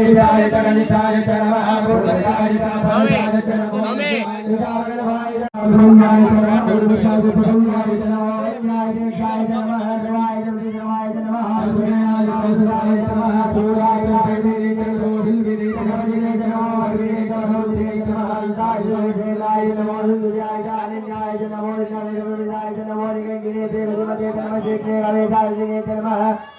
वेदाय जगन्निताय च नमः भूतकाय च भवनाय च नमः विदावगलभाय च भूम्याय च नमः भूतकाय च नमः वैद्याय च गाय च नमः सर्वाय च विद्रवाय च नमः सुरेणाय च सुराय च नमः सूराय च वेदे च रोहिल्गिने च गवजिने च नमः वर्गिने च मनोजिने च नमः हंसाय च शैलाय च नमो हिन्दुर्याय च अनिन्याय च नमो विष्णाय च नमो निगंगिने च गजमते च नमः शेखने गवेशाय च नमः